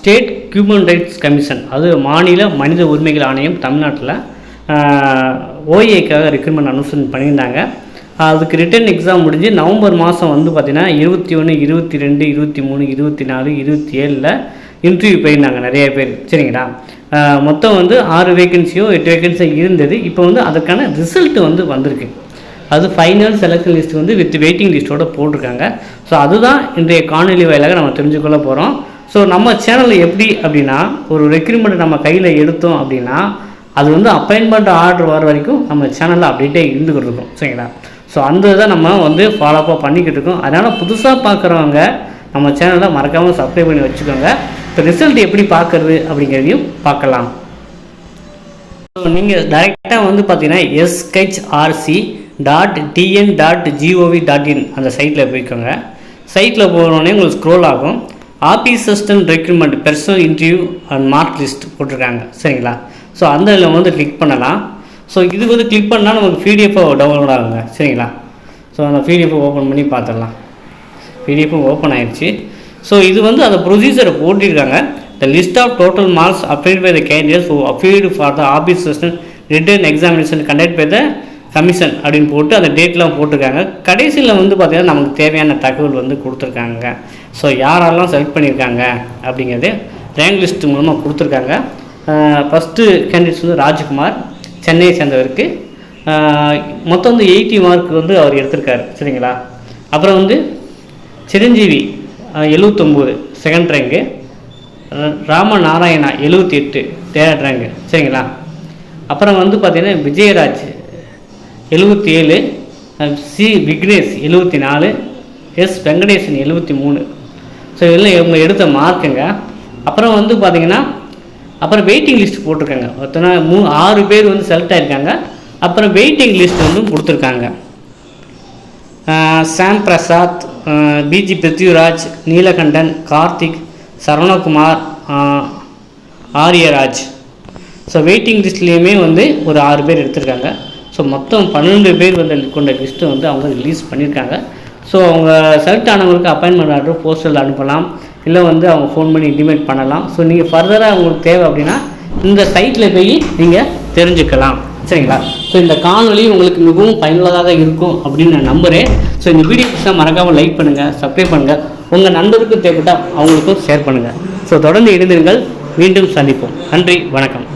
State human rights commission அது மாநில மனித உரிமைகள் ஆணையம் தமிழ்நாட்டில். ஓஏக்காக ரெக்ரூட்மெண்ட் அனௌன்ஸ்மெண்ட் பண்ணியிருந்தாங்க. அதுக்கு ரிட்டன் எக்ஸாம் முடிஞ்சு நவம்பர் மாதம் வந்து பார்த்திங்கன்னா இருபத்தி ஒன்று இருபத்தி ரெண்டு இருபத்தி மூணு இருபத்தி நாலு இருபத்தி ஏழில் இன்டர்வியூ போயிருந்தாங்க நிறைய பேர். சரிங்களா? மொத்தம் வந்து ஆறு வேகன்சியோ எட்டு வேகன்சியோ இருந்தது. இப்போ வந்து அதுக்கான ரிசல்ட் வந்து வந்திருக்கு. அது ஃபைனல் செலக்ஷன் லிஸ்ட் வந்து வித் வெயிட்டிங் லிஸ்ட்டோட போட்டிருக்காங்க. ஸோ அதுதான் இன்றைய காணொலி வாயிலாக நம்ம தெரிஞ்சுக்கொள்ள போகிறோம் ஸோ நம்ம சேனலில் எப்படி அப்படின்னா ஒரு ரெக்ரூட்மெண்ட் நம்ம கையில் எடுத்தோம் அப்படின்னா அது வந்து அப்பாயின்மெண்ட் ஆர்டர் வர வரைக்கும் நம்ம சேனலில் அப்டேட்டே இருந்துக்கிட்டு இருக்கோம் சரிங்களா? ஸோ அந்த இதை நம்ம வந்து ஃபாலோஅப்பாக பண்ணிக்கிட்டு இருக்கோம். அதனால் புதுசாக பார்க்குறவங்க நம்ம சேனலை மறக்காமல் சப்ஸ்கிரைப் பண்ணி வச்சுக்கோங்க. இப்போ ரிசல்ட் எப்படி பார்க்குறது அப்படிங்கிறதையும் பார்க்கலாம். ஸோ நீங்கள் டைரெக்டாக வந்து பார்த்தீங்கன்னா SHRC dot TN dot GOV dot in அந்த சைட்டில் போய்க்கோங்க. சைட்டில் போகிறோன்னே உங்களுக்கு ஸ்க்ரோல் ஆகும். Office assistant recruitment personal interview and mark list போட்டிருக்காங்க. சரிங்களா? ஸோ அந்த இதில் வந்து கிளிக் பண்ணலாம். ஸோ இதுக்கு வந்து கிளிக் பண்ணால் நமக்கு பிடிஎஃபை டவுன்லோட் ஆகுங்க. சரிங்களா? ஸோ அந்த பிடிஎஃப் ஓப்பன் பண்ணி பார்த்துடலாம். பிடிஎஃப்பும் ஓப்பன் ஆயிடுச்சு ஸோ இது வந்து அந்த ப்ரொசீஜரை போட்டிருக்காங்க. The list of total marks applied by the candidates who appeared for the office assistant written examination conduct by the commission அப்படின்னு போட்டு அந்த டேட்லாம் போட்டிருக்காங்க. கடைசியில் வந்து பார்த்திங்கன்னா நமக்கு தேவையான தகவல் வந்து கொடுத்துருக்காங்க. ஸோ யாரெல்லாம் செலக்ட் பண்ணியிருக்காங்க அப்படிங்கிறது ரேங்க் லிஸ்ட் மூலமாக கொடுத்துருக்காங்க. ஃபஸ்ட்டு கேண்டிடேட்ஸ் வந்து ராஜ்குமார் சென்னையை சேர்ந்தவருக்கு. மொத்தம் வந்து எயிட்டி மார்க் வந்து அவர் எடுத்திருக்காரு. சரிங்களா? அப்புறம் வந்து சிரஞ்சீவி எழுவத்தொம்போது செகண்ட் ரேங்கு ராம நாராயணா எழுபத்தி எட்டு தேர்ட் ரேங்கு சரிங்களா? அப்புறம் வந்து பார்த்திங்கன்னா விஜயராஜ் எழுபத்தி ஏழு சி விக்னேஷ் எழுபத்தி நாலு எஸ் வெங்கடேசன் எழுபத்தி மூணு. ஸோ இதெல்லாம் இவங்க எடுத்த மார்க்குங்க. அப்புறம் வந்து பார்த்தீங்கன்னா அப்புறம் வெயிட்டிங் லிஸ்ட் போட்டிருக்காங்க. ஒருத்தனா மூ ஆறு பேர் வந்து செலக்ட் ஆகிருக்காங்க அப்புறம் வெயிட்டிங் லிஸ்ட் வந்து கொடுத்துருக்காங்க. Sam Prasad P G Prithviraj Neelakantan Karthik Saravanakumar Ariyaraj. So waiting லிஸ்ட்லேயுமே வந்து ஒரு ஆறு பேர் எடுத்திருக்காங்க. ஸோ மொத்தம் பன்னெண்டு பேர் வந்து கொண்ட லிஸ்ட்டு வந்து அவங்க ரிலீஸ் பண்ணியிருக்காங்க ஸோ அவங்க செலக்ட் ஆனவங்களுக்கு அப்பாயின்மெண்ட் ஆர்டர் போஸ்டரில் அனுப்பலாம். இல்லை வந்து அவங்க ஃபோன் பண்ணி இன்டிமேட் பண்ணலாம். ஸோ நீங்கள் ஃபர்தராக உங்களுக்கு தேவை அப்படின்னா இந்த சைட்டில் போய் நீங்கள் தெரிஞ்சுக்கலாம். சரிங்களா? ஸோ இந்த காணொலி உங்களுக்கு மிகவும் பயனுள்ளதாக இருக்கும் அப்படின்னு நான் நம்புகிறேன் ஸோ இந்த வீடியோ பிடிச்சா மறக்காமல் லைக் பண்ணுங்கள் சப்ஸ்கிரைப் பண்ணுங்கள் உங்கள் நண்பருக்கும் தேவைப்பட்டால் அவங்களுக்கும் ஷேர் பண்ணுங்கள் ஸோ தொடர்ந்து இணைந்திருங்கள். மீண்டும் சந்திப்போம். நன்றி வணக்கம்.